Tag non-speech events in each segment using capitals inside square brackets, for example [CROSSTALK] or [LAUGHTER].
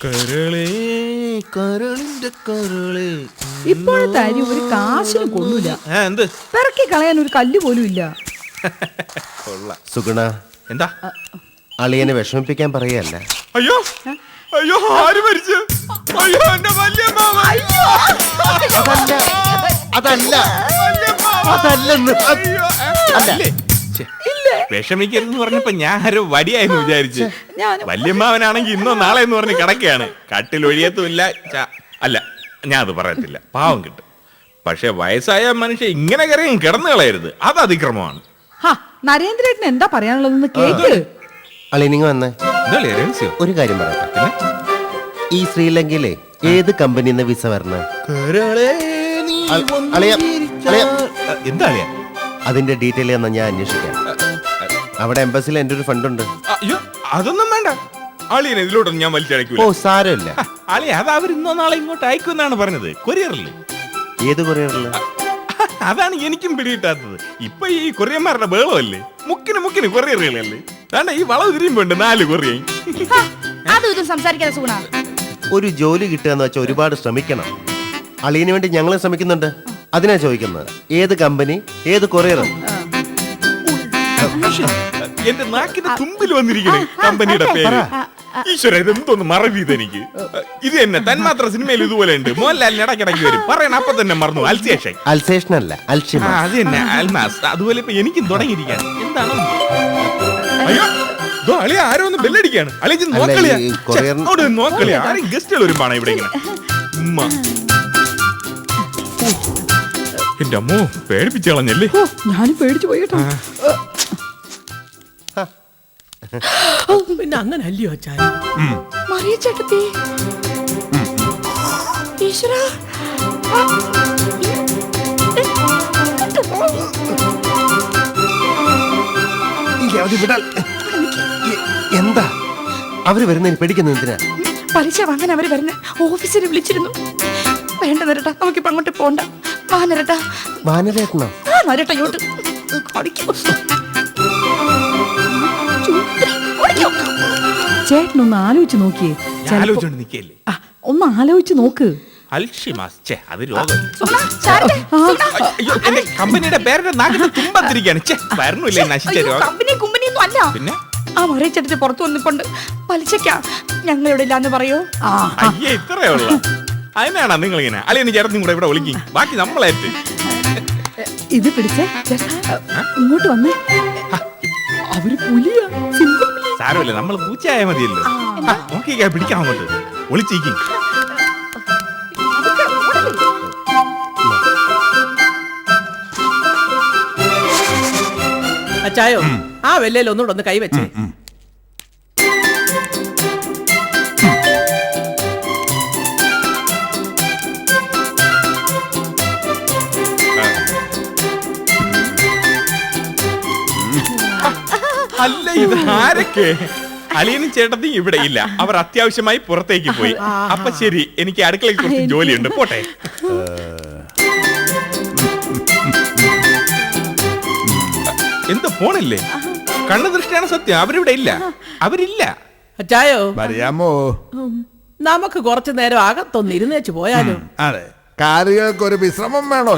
കരളേ കരളിന്റെ കരളേ ഇപ്പോഴത്തെ അരി ഒരു കാശിന് കൊള്ളൂല. എന്ത്? പിറക്കി കളയാൻ ഒരു കല്ല് പോലും ഇല്ല. [LAUGHS] കൊള്ളാം. സുഗുണ എന്താ? അളിയനെ വിഷമിപ്പിക്കാൻ പറയല്ല അയ്യോ അയ്യോ ആര് മരിച്ചു? അയ്യോ എന്റെ അയ്യോ. അതല്ല അതല്ല. അതല്ലെന്ന്. അയ്യോ, ഏ, അല്ലേ? വിഷമിക്കരുതെന്ന് പറഞ്ഞപ്പോ ഞാൻ ആരോ വടിയായെന്ന് വിചാരിച്ചു. ഞാനും. വല്യമ്മാവനാണെങ്കിൽ ഇന്നോ നാളെ എന്ന് പറഞ്ഞ് കിടക്കുകയാണ് കട്ടിൽ ഒഴിയത്തുമില്ല അല്ല ഞാൻ അത് പറയത്തില്ല. പാവം കിട്ടും. പക്ഷെ വയസ്സായ മനുഷ്യ ഇങ്ങനെ കരയും കിടന്നു കളയരുത്. അത് അതിക്രമമാണ്. ഹാ നരേന്ദ്രേട്ടന് എന്താ പറയാനുള്ളതെന്ന് കേക്ക്. വന്നേ. ഒരു കാര്യം പറയട്ടെ. ഈ ശ്രീലങ്കയിലെ ഏത് കമ്പനിന്ന് വിസ വരണ? അതിന്റെ ഡീറ്റെയിൽ എന്നാ ഞാൻ അന്വേഷിക്കാം. അവിടെ എംബസിൽ എന്റെ ഒരു ഫണ്ട് ഉണ്ട്. അയ്യോ അതൊന്നും വേണ്ട. അളിയനെ ഇതിലോട്ടൊന്നും ഞാൻ ഓ സാരമില്ല. അളി അത് അവർ ഇന്നോ നാളെ ഇങ്ങോട്ട് അയക്കുമെന്നാണ് പറഞ്ഞത്. കൊറിയറിൽ ഏത് കൊറിയറിൽ അതാണ് എനിക്കും പിടികിട്ടാത്തത്. ഇപ്പൊ ഈ കൊറിയന്മാരുടെ ബേളമല്ലേ മുക്കിന് മുക്കിന് കൊറിയറുകളല്ലേ വേണ്ട ഈ വളവ് തിരിയുമ്പോണ്ട് നാല് കൊറിയൻ അതും ഇതും സംസാരിക്കാതെ സുഗുണ ഒരു ജോലി കിട്ടുക എന്ന് വെച്ചാൽ ഒരുപാട് ശ്രമിക്കണം. അളിയന് വേണ്ടി ഞങ്ങൾ ശ്രമിക്കുന്നുണ്ട്. അതിനാ ചോദിക്കുന്നത്. ഏത് കമ്പനി ഏത് കൊറിയർ എന്റെ നാക്കിന്റെ തുമ്പിൽ വന്നിരിക്കണേ കമ്പനിയുടെ പേര്. ഈശ്വര ഇതെന്തോന്ന് മറവി ഇതെനിക്ക് ഇത് തന്നെ തന്മാത്ര സിനിമയിൽ ഇതുപോലെ ഉണ്ട്. മോഹൻലാലിന് ഇടയ്ക്കിടയ്ക്ക് വരും. പറയണ അപ്പൊ തന്നെ മറന്നു. അൽസേഷൻ അൽസേഷൻ അല്ല അൽഷിമ. അത് തന്നെ. അൽമാസ്. അതുപോലെ ഇപ്പൊ എനിക്കും തുടങ്ങിയിരിക്കാൻ എന്താണ് അയ്യോ ദോ അളിയ ആരോ ഒന്ന് ബെല്ലടിക്കാണ് അളിയ ഇജ്ജ് അല്ല, നോക്കളിയാ. ഈ കൊറിയർ- അവിടെ നോക്കളിയാ. ആരും ഗസ്റ്റുകൾ വരുമ്പാണ് ഇവിടെ ഇങ്ങനെ? ഉമ്മ. എന്റെ അമ്മോ പേടിപ്പിച്ചു കളഞ്ഞല്ലേ? ഓ ഞാനും പേടിച്ചു പോയി കേട്ടോ. പിന്നെ അങ്ങനെ അല്ലയോ അച്ചായ മറിയ ചേട്ടത്തി. ഈശ്വര. എന്താ? അവർ വരുന്നതിന് പേടിക്കുന്നത് എന്തിനാ? പലിശ വാങ്ങാൻ അവർ വരുന്ന ഓഫീസിൽ വിളിച്ചിരുന്നു. വേണ്ട നിരട്ട നമുക്ക് അങ്ങോട്ട് പോണ്ട. വാ നരട്ട. വാനരേട്ടനോ? ആ നരട്ട ഇങ്ങോട്ട്. ഓടിക്കോ. ചേട്ടനൊന്ന് ആലോചിച്ച് നോക്കിയേ. ഞാൻ ആലോചിച്ചോണ്ട് നിക്കല്ലേ? ആ, ഒന്ന് ആലോചിച്ച് നോക്ക്. അൽഷിമാസ് ഛേ അത് രോഗം. അയ്യോ എന്റെ കമ്പനിയുടെ പേരുടെ നാക്കിന്റെ തുമ്പത്തിരിക്കാണ് ഛേ വരണമില്ലേ നശിച്ച രോഗം? കമ്പനി കുമ്പനിയൊന്നും അല്ല. പിന്നെ? ആ മറിയ ചേട്ടത്തി പുറത്തു വന്നിട്ടുണ്ട് പലിശക്കാ ഞങ്ങളിവിടെ ഇല്ലാന്ന് പറയോ? ആ അയ്യേ ഇത്രയേ ഉള്ളൂ. അതിനാണോ നിങ്ങൾ ഇങ്ങനെ അളിയന് ചേട്ടനും കൂടെ ഇവിടെ വിളിക്കും. ബാക്കി നമ്മളെ ഇത് പിടിച്ചേ. ചേട്ടാ ഇങ്ങോട്ട് വന്നേ. അവർ പുലിയാ. സിംഹം സാരമില്ല നമ്മൾ പൂച്ചയായ മതിയല്ലോ. നോക്കിക്കാ പിടിക്കാം അങ്ങോട്ട്. ഒളിച്ചിരിക്കും. അച്ചായോ ആ വെല്ലയിൽ ഒന്നുകൂടെ ഒന്ന് കൈവച്ചേ അല്ല ഇത് ആരൊക്കെ അളിയനും ചേട്ടത്തിയും ഇവിടെ ഇല്ല. അവർ അത്യാവശ്യമായി പുറത്തേക്ക് പോയി. അപ്പൊ ശരി എനിക്ക് അടുക്കളയിൽ കുറച്ച് ജോലിയുണ്ട്. പോട്ടെ. എന്ത് പോണില്ലേ കണ്ണു ദൃഷ്ടിയാണ് സത്യം. അവരിവിടെ ഇല്ല. അവരില്ല. അച്ചായോ പറയാമോ? നമുക്ക് കുറച്ചു നേരം അകത്തൊന്ന് ഇരുന്നേച്ച് പോയാലോ. അതെ. കാറുകൾക്ക് ഒരു വിശ്രമം വേണോ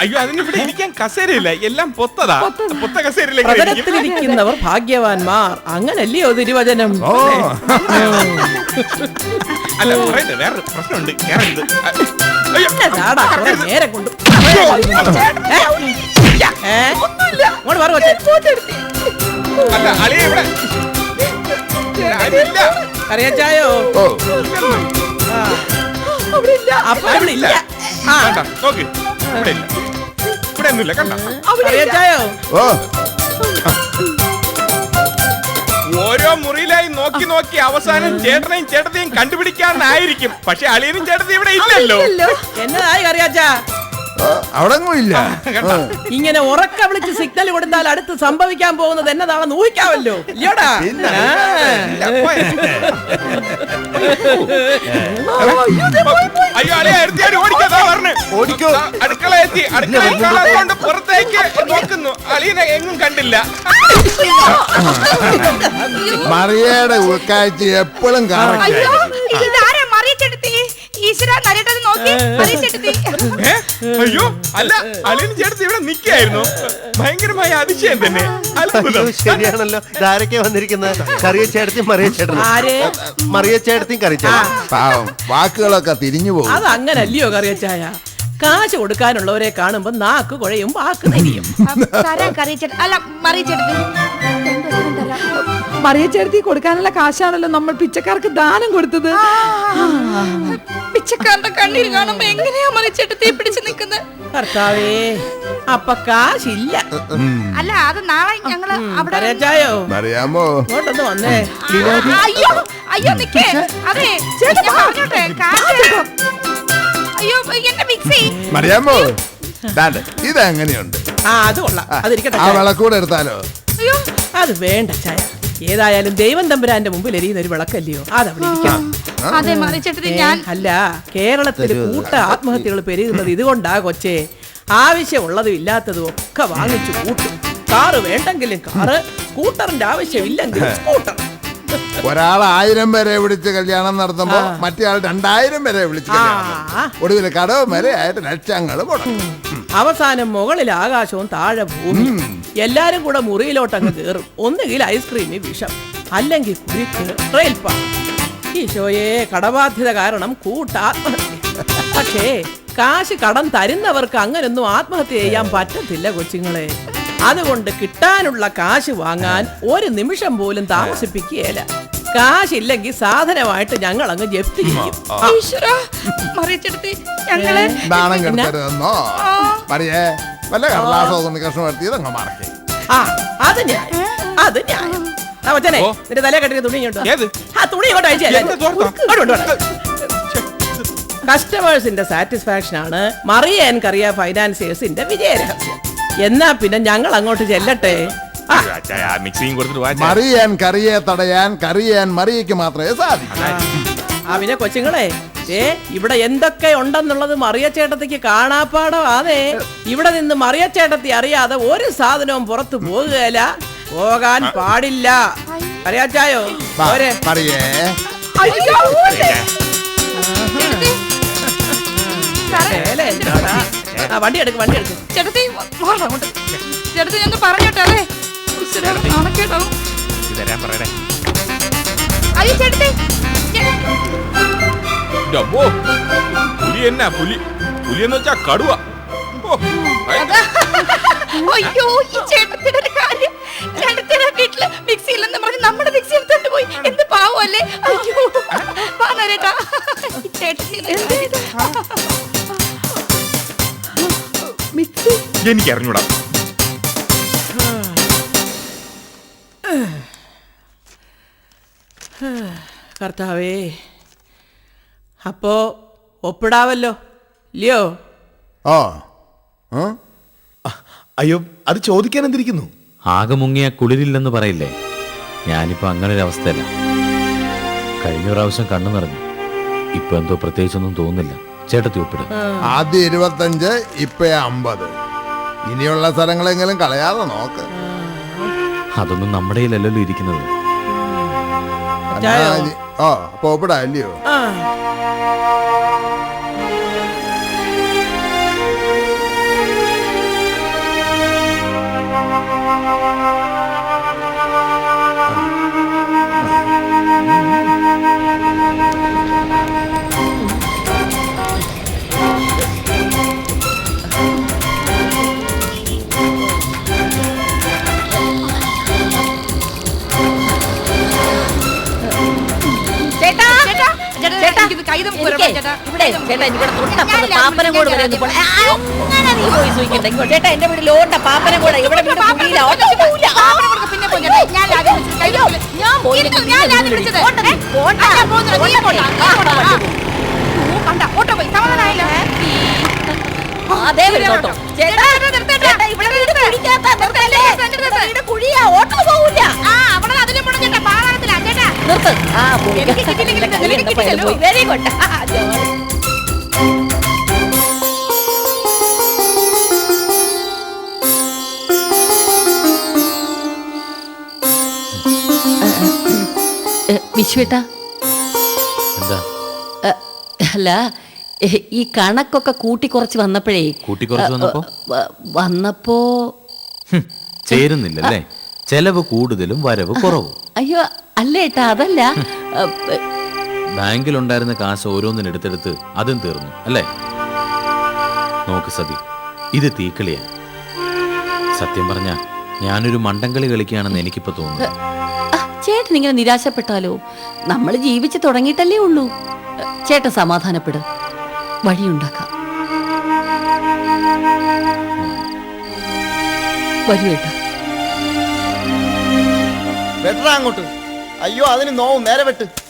അയ്യോ അതിനിവിടെ ഇരിക്കാൻ കസേരയില്ല. എല്ലാം പൊത്തതാ. പൊത്ത. അങ്ങനല്ലേ ഭാഗ്യവാന്മാർ. അങ്ങനല്ലയോ തിരുവചനം? ഓ. അല്ല? പറയട്ടെ വേറെ പ്രശ്നമുണ്ട്. കേറരുത് നേരം കൊണ്ട്. അറിയാച്ചായോ ഓ. അപ്പൊ ഇവിടെ ഇല്ല ആ കണ്ട നോക്ക്. ഇവിടെ ഇല്ല ഇവിടെ ഒന്നുമില്ല കണ്ട അറിയാച്ചായോ ഓ. ഓരോ മുറിയിലായി നോക്കി നോക്കി അവസാനം ചേട്ടനെയും ചേട്ടത്തെയും കണ്ടുപിടിക്കാനായിരിക്കും പക്ഷെ അളിയനും ചേട്ടത്തി ഇവിടെ ഇല്ലല്ലോ. എന്നതായി അറിയാച്ചാ? ഇല്ല ഇങ്ങനെ ഉറക്ക വിളിച്ച് സിഗ്നൽ കൊടുത്താൽ അടുത്ത് സംഭവിക്കാൻ പോകുന്നത് എന്നതാണെന്ന് ഊഹിക്കാവല്ലോ ഇല്ലയോടാ. അയ്യോ അളിയ എടുത്തിയാടി ഓടിക്കാതാ പറഞ്ഞു. ഓടിക്കോ. അടുക്കള എത്തി. അടുക്കള കാണാത്തോണ്ട് പുറത്തേക്ക് നോക്കുന്നു. അളിയനെ എങ്ങും കണ്ടില്ല. മറിയയുടെ ഉൾക്കാഴ്ച എപ്പോഴും കാണാം. ഈശ്വര നരേട്ടത് നോക്കി? അയ്യോ അല്ല അളിയൻ ചേട്ടത്തി ഇവിടെ നിക്കായിരുന്നു. ഭയങ്കരമായ അതിശയം തന്നെ. അത്ഭുതം. ശരിയാണല്ലോ. ഇതാരൊക്കെ വന്നിരിക്കുന്നത് കറിയ ചേട്ടത്തി മറിയ ചേട്ടൻ ആര്? മറിയ ചേട്ടത്തിയും കറി ചേട്ടൻ പാവം. വാക്കുകളൊക്കെ തിരിഞ്ഞു പോകും. അത് അങ്ങനല്ലയോ കറിയച്ചായ കാശ് കൊടുക്കാനുള്ളവരെ കാണുമ്പോ നാക്ക് കുഴയും വാക്ക് നെരിയും. തരാം കറിയിച്ചെടുത്ത് അല്ല മറിയിച്ചെടുത്ത് മറിയ ചേർത്തി കൊടുക്കാനുള്ള കാശാണല്ലോ നമ്മൾ പിച്ചക്കാർക്ക് ദാനം കൊടുത്തത്. പിച്ചക്കാരുടെ കണ്ണീര് കാണുമ്പോ എങ്ങനെയാ മറിച്ചെടുത്ത് പിടിച്ചു നിൽക്കുന്നത് കർത്താവേ അപ്പൊ കാശില്ല. അല്ല അത് നാളെ ഞങ്ങൾ അവിടെ അറിയാമോ ഇങ്ങോട്ടൊന്ന് വന്നേ. അയ്യോ അയ്യോ നിക്കേ. അതെ കാശ് അയ്യോ എന്റെ മിക്സി. എങ്ങനെയുണ്ട് ദാണ്ടെ, ഇതെങ്ങനെയുണ്ട്? ആ അത് കൊള്ളാം. അതിരിക്കട്ടെ ആ ചായ. വിളക്കൂടെ എടുത്താലോ? അയ്യോ. അത് വേണ്ട ചായ. ഏതായാലും ദൈവം തമ്പുരാന്റെ മുമ്പിൽ എരിയുന്ന ഒരു വിളക്കല്ലയോ? അതവിടെ ഇരിക്കാം അതെ മറിച്ചെടുത്ത് ഏ, ഞാൻ അല്ല കേരളത്തിൽ കൂട്ട ആത്മഹത്യകൾ പെരുകുന്നത് ഇതുകൊണ്ടാ കൊച്ചേ. ആവശ്യമുള്ളതും ഇല്ലാത്തതും ഒക്കെ വാങ്ങിച്ചു കൂട്ടും. കാറ് വേണ്ടെങ്കിലും കാറ് സ്കൂട്ടറിന്റെ ആവശ്യമില്ലെങ്കിലും സ്കൂട്ടർ. ഒരാൾ ആയിരം പേരെ വിളിച്ച് കല്യാണം നടത്തുമ്പോ മറ്റേ ആൾ രണ്ടായിരം പേരെ വിളിച്ച് കല്യാണം നടത്തും. ആ. ഒടുവിൽ കടവ് വരെ ആയിട്ട് ലക്ഷങ്ങൾ മുടക്കും. അവസാനം മുകളിൽ ആകാശവും താഴെ ഭൂമി എല്ലാരും കൂടെ മുറിയിലോട്ടങ്ങ് കയറും ഒന്നുകിൽ ഐസ്ക്രീമിൽ വിഷം അല്ലെങ്കിൽ കുരുക്ക് ഈശോയെ കടബാധ്യത കാരണം കൂട്ടാത്മഹത്യ. പക്ഷേ കാശ് കടം തരുന്നവർക്ക് അങ്ങനൊന്നും ആത്മഹത്യ ചെയ്യാൻ പറ്റത്തില്ല കൊച്ചുങ്ങളെ. അതുകൊണ്ട് കിട്ടാനുള്ള കാശ് വാങ്ങാൻ ഒരു നിമിഷം പോലും താമസിപ്പിക്കുകയില്ല. കാശില്ലെങ്കിൽ സാധനമായിട്ട് ഞങ്ങൾ അങ്ങ് ജപ്തി ചെയ്യും ഈശ്വരാ മറിച്ചെടുത്ത് ഞങ്ങൾ നാണം കെടുത്തരുതെന്നോ? പറയേ വല്ല കടലാസോ തുണി കഷ്ണം എടുത്തിയത് അങ്ങ് മറക്കേ. ആ അത് ഞാൻ. അത് ഞാൻ. ആ, നിന്റെ തലേ കെട്ടിയ തുണി ഇങ്ങോട്ട് ഏത്? ആ തുണി ഇങ്ങോട്ട് അയച്ചു കസ്റ്റമേഴ്സിന്റെ സാറ്റിസ്ഫാക്ഷൻ ആണ് മറിയ ആൻഡ് കറിയ ഫൈനാൻസിയേഴ്സിന്റെ വിജയരഹസ്യം. എന്നാ പിന്നെ ഞങ്ങൾ അങ്ങോട്ട് ചെല്ലട്ടെ? മിക്സിയും കൊടുത്തിട്ട്. മറിയാൻ കറിയെ തടയാൻ കറിയാൻ മറിയയ്ക്ക് മാത്രമേ സാധിക്കൂ. ആ പിന്നെ കൊച്ചുങ്ങളെ ഏ ഇവിടെ എന്തൊക്കെ ഉണ്ടെന്നുള്ളത് മറിയ ചേട്ടത്തിക്ക് അതെ ഇവിടെ നിന്ന് മറിയ ചേട്ടത്തി അറിയാതെ ഒരു സാധനവും പുറത്തു പോകുകയില്ല പോകാൻ പാടില്ല. അറിയാച്ചായോ പോരെ. പറയേ. അയ്യോ. ആ വണ്ടി എടുക്ക് വണ്ടി എടുക്ക്. ചേട്ടത്തി മാറണം അങ്ങോട്ട്. ചേട്ടത്തി ഞാൻ പറഞ്ഞോട്ടെ അല്ലേ? നാണക്കേടാവും ഇത് തരാൻ പറയണേ അയ്യോ ചേട്ടത്തി. ചേ- ഇന്റെ പുലി എന്നാ പുലി? പുലി എന്ന് വെച്ചാ കടുവ. ഓ, ഭയ- അയ്യോ. ഈ ചേട്ടത്തിന്റെ ഒരു കാര്യം. ചേട്ടത്തിന്റെ വീട്ടിൽ മിക്സി ഇല്ലെന്ന് പറഞ്ഞ് നമ്മുടെ മിക്സി എടുത്തോണ്ട് പോയി. എന്ത് പാവല്ലേ അയ്യോ. പാനേട്ടാ ചേട്ടത്തി എനിക്ക് അറിഞ്ഞൂടാ. കർത്താവേ അപ്പോ ഒപ്പിടാവല്ലോ ഇല്ലയോ ആ? അയ്യോ അത് ചോദിക്കാൻ എന്തിരിക്കുന്നു? ആകെ മുങ്ങിയ കുളിരില്ലെന്ന് പറയില്ലേ? ഞാനിപ്പോ അങ്ങനെ ഒരു അവസ്ഥയല്ല. കഴിഞ്ഞ പ്രാവശ്യം കണ്ണു നിറഞ്ഞു. ഇപ്പൊ എന്തോ പ്രത്യേകിച്ചൊന്നും തോന്നുന്നില്ല. ചേട്ടത്തി ഒപ്പിടും. ആദ്യം ഇരുപത്തഞ്ച് ഇപ്പൊ അമ്പത്. ഇനിയുള്ള സ്ഥലങ്ങളെങ്കിലും കളയാതെ നോക്ക്. അതൊന്നും നമ്മുടെ കയ്യിലല്ലല്ലോ ഇരിക്കുന്നത്. ഓ അപ്പൊ ഇവിടെ അല്ലയോ? ചേട്ടാ ഇവിടെ തൊട്ടപ്പുറത്ത് പാപ്പനം കൂടെ വരെ പോയി സൂചിക്കണ്ട ഇങ്ങോട്ട് ചേട്ടാ എന്റെ വീട്ടിൽ ഓട്ട പാപ്പനം കൂടെ. വീട് കുഴിയില ഓട്ടം പോവില്ല ആ, ഞാൻ എന്തിനു വിളിച്ചു? ഓട്ടം നീ പോണ്ട. ഓട്ടം നീ പോണ്ട. ആ, പോണ്ട, വണ്ടി പോ. ആ, ദേ വരുന്നു ഓട്ടം. ചേട്ടാ ചേട്ടാ ഇവിടെ വീട് കുഴിക്കാത്ത നിർത്തല്ലേ വീട് കുഴിയാ ഓട്ടം പോവില്ല. നിർത്ത്. ആ പോയി. പോയി വെരി ഗുഡ് ജോളി വിശ്വേട്ടാ എന്താ? അല്ല ഈ കണക്കൊക്കെ കൂട്ടി കുറച്ച് വന്നപ്പോഴേ കൂട്ടി കുറച്ച് വന്നപ്പോ? വന്നപ്പോ ചേരുന്നില്ലല്ലേ? ചെലവ് കൂടുതലും വരവ് കുറവും. അയ്യോ അല്ലേട്ടാ അതല്ല. ബാങ്കിലുണ്ടായിരുന്ന കാശ് ഓരോന്നിനെടുത്തെടുത്ത് അതും തീർന്നു അല്ലേ? നോക്ക് സതി ഇത് തീക്കളിയാ. സത്യം പറഞ്ഞ ഞാനൊരു മണ്ടംകളി കളിക്കുകയാണെന്ന് എനിക്കിപ്പോ തോന്നുന്നു. ചേട്ടൻ ഇങ്ങനെ നിരാശപ്പെട്ടാലോ? നമ്മൾ ജീവിച്ചു തുടങ്ങിയിട്ടല്ലേ ഉള്ളൂ. ചേട്ടൻ സമാധാനപ്പെടും. വഴിയുണ്ടാക്കാം. വരൂ ഏട്ടാ. വെട്ടറാ അങ്ങോട്ട്. അയ്യോ അതിന് നോവും. നേരെ വെട്ട്.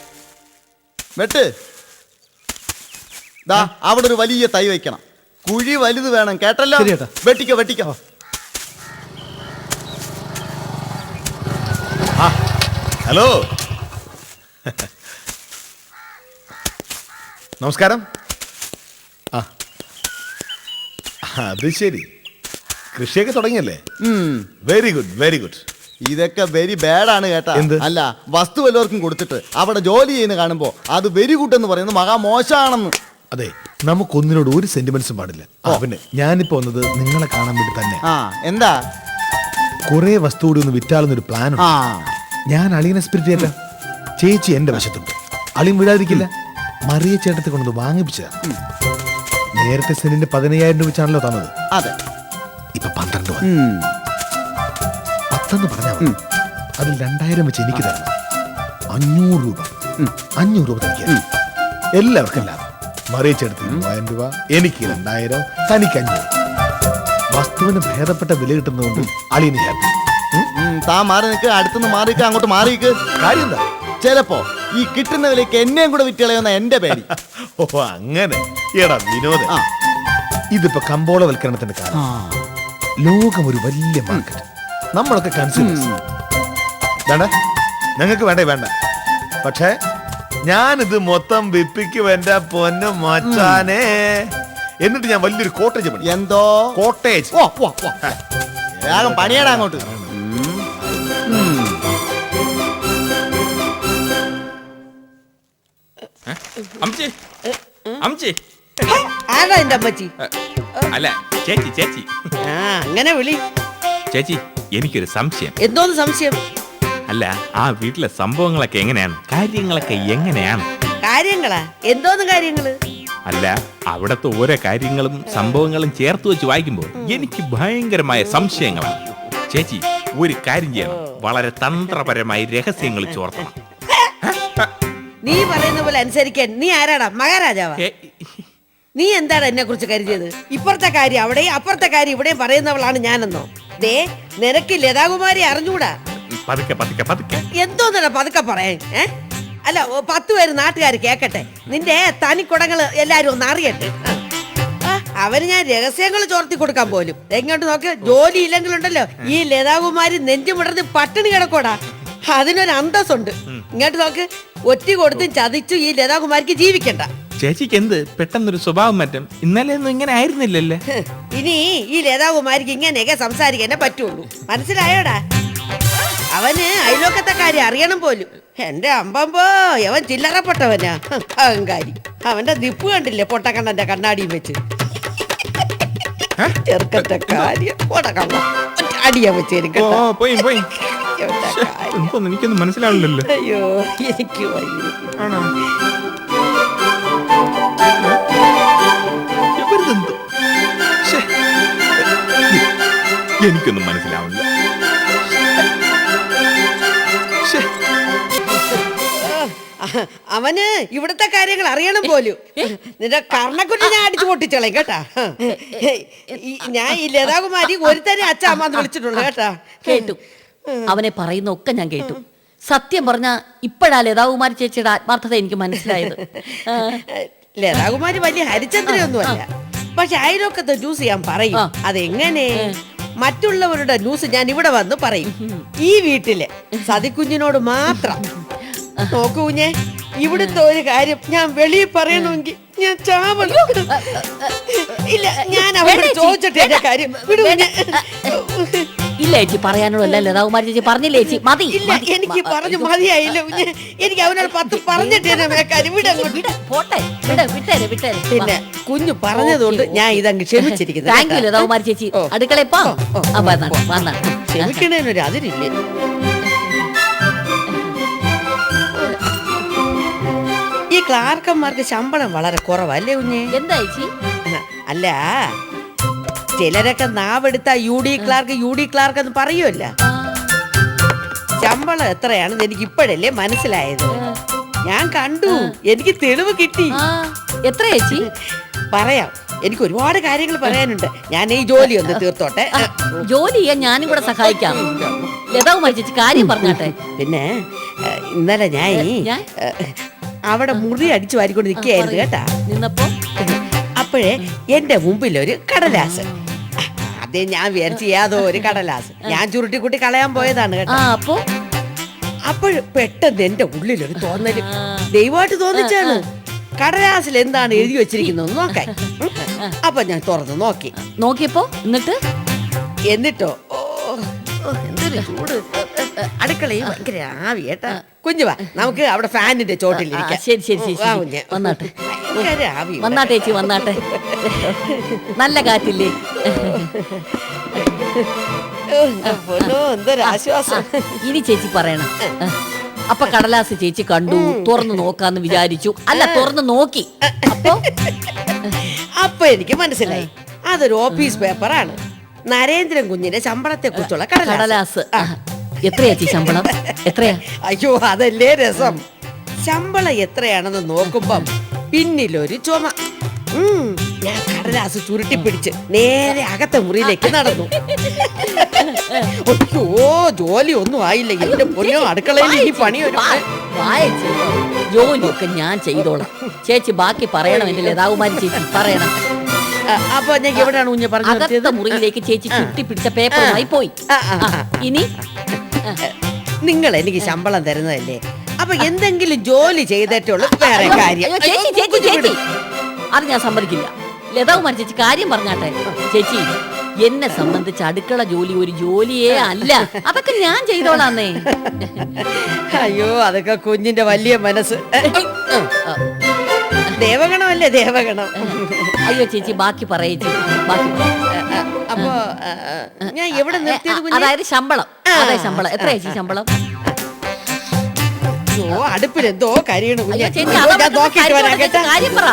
വെട്ട് ദാ അവിടെ ഒരു വലിയ തൈ വയ്ക്കണം. കുഴി വലുത് വേണം കേട്ടല്ലോ? വെട്ടിക്കോ വെട്ടിക്കോ. ഹലോ. നമസ്കാരം. ആ. അത് ശരി. കൃഷിയൊക്കെ തുടങ്ങിയല്ലേ? ഉം. വെരി ഗുഡ് വെരി ഗുഡ് ഇതൊക്കെ വെരി ബാഡാണ് കേട്ടാ. എന്ത്? അല്ല വസ്തു എല്ലാവർക്കും കൊടുത്തിട്ട് അവിടെ ജോലി ചെയ്യുന്ന കാണുമ്പോ അത് വെരി എന്ന് പറയുന്നത് മഹാ മോശമാണെന്ന്. അതെ നമുക്കൊന്നിനോട് ഒരു സെന്റിമെന്റ്സും പാടില്ല. അവന് ഞാനിപ്പോ വന്നത് നിങ്ങളെ കാണാൻ വേണ്ടി തന്നെ. ആ എന്താ? കുറെ വസ്തു കൂടി ഒന്ന് വിറ്റാലെന്നൊരു പ്ലാൻ ആ. ഞാൻ അളിയനെ സ്പിരിറ്റ് അല്ല ചേച്ചി എന്റെ വശത്തുണ്ട്. അളിയും വിടാതിരിക്കില്ല. മറിയ ചേട്ടത്തെ കൊണ്ടൊന്ന് വാങ്ങിപ്പിച്ചതാ. നേരത്തെ സെന്റിന്റെ പതിനയ്യായിരം രൂപ വെച്ചാണല്ലോ തന്നത്. അതെ. ഇപ്പൊ പന്ത്രണ്ട് വന്നു. ഉം. പത്തെന്ന് പറഞ്ഞാൽ മതി. അതിൽ രണ്ടായിരം വെച്ച് എനിക്ക് തരണം. അഞ്ഞൂറ് രൂപ. അഞ്ഞൂറ് രൂപ തനിക്ക്. എല്ലാവർക്കും ലാഭം. മറിയിച്ചെടുത്ത് മൂവായിരം രൂപ എനിക്ക് രണ്ടായിരം തനിക്ക് അഞ്ഞൂറ്. വസ്തുവിന് ഭേദപ്പെട്ട വില കിട്ടുന്നതുകൊണ്ട് അളിയന് ഹാപ്പി ഉം, താ മാറി നിൽക്ക് അടുത്തുനിന്ന് മാറി അങ്ങോട്ട് മാറി നിൽക്ക് കാര്യം എന്താ? ചിലപ്പോ ഈ കിട്ടുന്ന വിലയ്ക്ക് എന്നെയും കൂടെ വിറ്റളയുന്ന എന്റെ പേര് [LAUGHS] ഓ അങ്ങനെ. എടാ വിനോദ. ആ. ഇതിപ്പോ കമ്പോളവൽക്കരണത്തിന്റെ കാലം. ലോകം ഒരു വലിയ മാർക്കറ്റ്. നമ്മളൊക്കെ കൺസ്യൂമേഴ്സ് വേണ്ട? ഞങ്ങൾക്ക് വേണ്ടേ വേണ്ട. പക്ഷേ ഞാനിത് മൊത്തം വിപ്പിക്കും എന്റെ പൊന്നു മച്ചാനെ. എന്നിട്ട് ഞാൻ വലിയൊരു കോട്ടേജ് പണി എന്തോ? കോട്ടേജ് വേഗം പണിയടാ അങ്ങോട്ട്. അമ്മച്ചി. അമ്മച്ചി. ആരാ എന്റെ അമ്മച്ചി? അല്ല ചേച്ചി ചേച്ചി. ആ അങ്ങനെ വിളി. ചേച്ചി എനിക്കൊരു സംശയം. എന്തോന്ന് സംശയം? അല്ല ആ വീട്ടിലെ സംഭവങ്ങളൊക്കെ എങ്ങനെയാണ്? കാര്യങ്ങളൊക്കെ എങ്ങനെയാണ്? കാര്യങ്ങളാ? എന്തോന്ന് കാര്യങ്ങൾ? അല്ല അവിടത്തെ ഓരോ കാര്യങ്ങളും സംഭവങ്ങളും ചേർത്ത് വെച്ച് വായിക്കുമ്പോൾ എനിക്ക് ഭയങ്കരമായ സംശയങ്ങളാണ് ചേച്ചി ഒരു കാര്യം ചെയ്യണം. വളരെ തന്ത്രപരമായി രഹസ്യങ്ങൾ ചോർത്തണം. [LAUGHS] നീ പറയുന്ന പോലെ അനുസരിക്കാൻ. നീ ആരാടാ? മഹാരാജാവാ? നീ എന്താണ് എന്നെ കുറിച്ച് കരുതിയത്? ഇപ്പുറത്തെ കാര്യം അവിടെയും അപ്പുറത്തെ കാര്യം ഇവിടെയും പറയുന്നവളാണ് ഞാനെന്നോ? ദേ നിനക്ക് ലതാകുമാരി അറിഞ്ഞൂടാ. പതുക്കെ പതുക്കെ പതുക്കെ. എന്തോന്നടാ പതുക്കെ പറയാൻ ഏ? അല്ല പത്ത് പേര് നാട്ടുകാർ കേക്കട്ടെ. നിന്റെ തനിക്കുടങ്ങൾ എല്ലാരും ഒന്ന് അറിയട്ടെ. അവന് ഞാൻ രഹസ്യങ്ങൾ ചോർത്തി കൊടുക്കാൻ പോലും. എങ്ങോട്ട് നോക്ക് ജോലി ഇല്ലെങ്കിലുണ്ടല്ലോ ഈ ലതാകുമാരി നെഞ്ചുമിടർന്ന് പട്ടിണി കിടക്കോടാ അതിനൊരു അന്തസ്സുണ്ട് ഇങ്ങോട്ട് നോക്ക് ഒറ്റ കൊടുത്തും ചതിച്ചു ഈ ലതാകുമാരിക്ക് ജീവിക്കണ്ട. ചേച്ചിക്ക് എന്ത് പെട്ടെന്നൊരു സ്വഭാവം മാറ്റം. ഇന്നലെ ഒന്നും ഇങ്ങനെ ആയിരുന്നില്ലല്ലേ? ഇനി ഈ ലതാകുമാരിക്ക് ഇങ്ങനെയൊക്കെ സംസാരിക്കാനേ പറ്റുള്ളൂ. മനസ്സിലായോടാ? അവന് അയലോക്കത്തെ കാര്യം അറിയണം പോലും. എന്റെ അമ്പമ്പോ അവൻ ചില്ലറപ്പെട്ടവനാ. അഹങ്കാരി അവന്റെ നിപ്പ് കണ്ടില്ലേ പൊട്ടക്കണ്ണന്റെ കണ്ണാടിയും വെച്ച്? ചെറുക്കത്തെ കാര്യം. പൊട്ടക്കണ്ണ അടിയാ വെച്ചേരും പോയി പോയി. എനിക്കൊന്നും മനസ്സിലാവില്ലല്ലോ അയ്യോ എനിക്ക് വയ്യ. എനിക്കൊന്നും. അഹ്, അവന് ഇവിടുത്തെ കാര്യങ്ങൾ അറിയണം പോലും. നിന്റെ കർണക്കുറ്റി ഞാൻ അടിച്ചു പൊട്ടിച്ചോളേ കേട്ടാ. ഈ- ഞാൻ ഈ ലതാകുമാരി ഒരുത്തനെ തന്നെ അമ്മാന്ന് വിളിച്ചിട്ടുള്ളൂ കേട്ടാ. കേട്ടു. അവനെ പറയുന്ന ഒക്കെ ഞാൻ കേട്ടു. സത്യം പറഞ്ഞ ഇപ്പോഴാ ലതാകുമാരി ചേച്ചിയുടെ ആത്മാർത്ഥത എനിക്ക് മനസ്സിലായത്. ലതാകുമാരി വലിയ ഹരിചന്ദ്രയൊന്നുമല്ല പക്ഷെ അയലോക്കത്തെ ജ്യൂസ് ചെയ്യാൻ പറയും. അതെങ്ങനെ? മറ്റുള്ളവരുടെ ന്യൂസ് ഞാൻ ഇവിടെ വന്ന് പറയും. ഈ വീട്ടിലെ സതിക്കുഞ്ഞിനോട് മാത്രം. നോക്കൂ കുഞ്ഞെ ഇവിടുത്തെ ഒരു കാര്യം ഞാൻ വെളിയിൽ പറയണമെങ്കിൽ ഞാൻ ചാവണം. ഇല്ല ഞാൻ അവരോട് ചോദിച്ചിട്ട് എന്റെ കാര്യം വിടൂ. ഇല്ല ചേച്ചി പറയാനുള്ള ലതാകുമാരി ചേച്ചി പറഞ്ഞില്ലേ ചേച്ചി? മതി ഇല്ല മതി. എനിക്ക് മ- പറഞ്ഞു മതിയായില്ല. എനിക്ക് അവനോട് പത്ത് പറഞ്ഞിട്ട് വിട അങ്ങോട്ട്. വിട്, പോട്ടെ വിട് വിട്ടേരെ വിട്ടേരെ. വാ. പിന്നെ കുഞ്ഞു പറഞ്ഞതുകൊണ്ട് ഞാൻ ഇതങ്ങ് ക്ഷമിച്ചിരിക്കുന്നു താങ്ക് യു ലതാകുമാരി ചേച്ചി. ഓ. അടുക്കളയിൽ പോ. ഓ, ഓ, ആ. ക്ഷമിക്കണേനൊരു അതിരില്ലേ. ഈ ക്ലാർക്കന്മാർക്ക് ശമ്പളം വളരെ കുറവല്ലേ കുഞ്ഞേ? എന്താ ചേച്ചി? അല്ല ചിലരൊക്കെ നാവെടുത്ത U D clerk U D clerk എന്ന് പറയുമല്ല ശമ്പളം എത്രയാണെന്ന് എനിക്ക് ഇപ്പോഴല്ലേ മനസ്സിലായത്. ഞാൻ കണ്ടു. എനിക്ക് തെളിവ് കിട്ടി. എത്ര ചേച്ചി? പറയാം. എനിക്ക് ഒരുപാട് കാര്യങ്ങൾ പറയാനുണ്ട്. ഞാൻ ഈ ജോലി ഒന്ന് തീർത്തോട്ടെ. ജോലി ചെയ്യാൻ ഞാനും കൂടെ സഹായിക്കാം. ലതാകുമാരി ചേച്ചി കാര്യം പറഞ്ഞാട്ടെ. പിന്നെ ഇന്നലെ ഞാൻ ഞാൻ? അവിടെ മുറി അടിച്ചു വാരിക്കൊണ്ട് നിൽക്കുകയായിരുന്നു കേട്ടാ. നിന്നപ്പോ? അപ്പോഴേ എന്റെ മുമ്പിൽ ഒരു കടലാസ്. അതേ ഞാൻ വിചാരിച്ചു ഏതോ ഒരു കടലാസ്. ഞാൻ ചുരുട്ടിക്കുട്ടി കളയാൻ പോയതാണ് കേട്ടോ. അപ്പോ? അപ്പോൾ പെട്ടെന്ന് എന്റെ ഉള്ളിലൊരു തോന്നൽ. ദൈവമായിട്ട് തോന്നിച്ചാണ്. കടലാസിൽ എന്താണ് എഴുതി വെച്ചിരിക്കുന്നത് നോക്കാൻ അപ്പൊ ഞാൻ തുറന്ന് നോക്കി. നോക്കിയപ്പോ? എന്നിട്ട്? എന്നിട്ടോ? ഓ എന്തൊരു ചൂട്. അടുക്കളയിൽ ഭയങ്കര ആവി കേട്ടാ കുഞ്ഞു വാ. നമുക്ക് അവിടെ ഫാനിന്റെ ചോട്ടിൽ ചോട്ടിലിരിക്കാം ശരി ശരി ശരി വാ ശരി. വന്നാട്ടെ. ആവി. വന്നാട്ടെ ചേച്ചി വന്നാട്ടെ. നല്ല കാറ്റില്ലേ? ഓ, എന്റെ പൊന്നോ, എന്തൊരു ആശ്വാസം. ഇനി ചേച്ചി പറയണം. അപ്പൊ കടലാസ് ചേച്ചി കണ്ടു തുറന്നു നോക്കാന്ന് വിചാരിച്ചു. അല്ല തുറന്നു നോക്കി. അപ്പൊ? അപ്പൊ എനിക്ക് മനസ്സിലായി. അതൊരു ഓഫീസ് പേപ്പറാണ് നരേന്ദ്രൻ കുഞ്ഞിന്റെ ശമ്പളത്തെ കുറിച്ചുള്ള കടലാസ്. കടലാസ്. ആ, എത്രയാ ചേച്ചി ശമ്പളം? എത്രയാ? അയ്യോ അതല്ലേ രസം. ശമ്പളം എത്രയാണെന്ന് നോക്കുമ്പം പിന്നിലൊരു ചുമ. ഉം, ഞാൻ കടലാസ് ചുരുട്ടി പിടിച്ച് നേരെ അകത്തെ മുറിയിലേക്ക് നടന്നു. ഓ ജോലി ഒന്നും ആയില്ല. എന്റെ പൊന്നോ അടുക്കളയിൽ ഈ പണി ഒരു. ജോലിയൊക്കെ ഞാൻ ചെയ്തോളാം. ചേച്ചി ബാക്കി പറയണം എന്റെ ലതാകുമാരി ചേച്ചി പറയണം. ആ, അപ്പൊ ഞാൻ എവിടെയാണ് കുഞ്ഞ് പറഞ്ഞു നിർത്തിയത്? അകത്തെ മുറിയിലേക്ക് ചേച്ചി ചുട്ടി പിടിച്ച പേപ്പറുമായി പോയി. ആ, ആ. ഇനി? നിങ്ങൾ എനിക്ക് ശമ്പളം തരുന്നതല്ലേ? അപ്പൊ എന്തെങ്കിലും ജോലി ചെയ്തിട്ടുള്ളൂ വേറെ കാര്യം. അയ്യോ, ചേച്ചി ചേച്ചി ചേച്ചി. അത് ഞാൻ സമ്മതിക്കില്ല. ലതാകുമാരി ചേച്ചി കാര്യം പറഞ്ഞാട്ടെ. ചേച്ചി എന്നെ സംബന്ധിച്ച് അടുക്കള ജോലി ഒരു ജോലിയേ അല്ല. അതൊക്കെ ഞാൻ ചെയ്തോളാന്നേ. അയ്യോ അതൊക്കെ കുഞ്ഞിന്റെ വലിയ മനസ്സ്. ദേവഗണമല്ലേ ദേവഗണം? അയ്യോ ചേച്ചി ബാക്കി പറയേ ചേച്ചി ബാക്കി പറയ്. അപ്പൊ ഞാൻ എവിടെ നിർത്തിയത് അതായത് ശമ്പളം. അതായത് ശമ്പളം. എത്ര ചേച്ചി ശമ്പളം? അടുപ്പിലെന്തോ കരിയണ കുഞ്ഞ്. ഞാൻ നോക്കിയിട്ട് വരാം കേട്ടാ? കാര്യം പറ.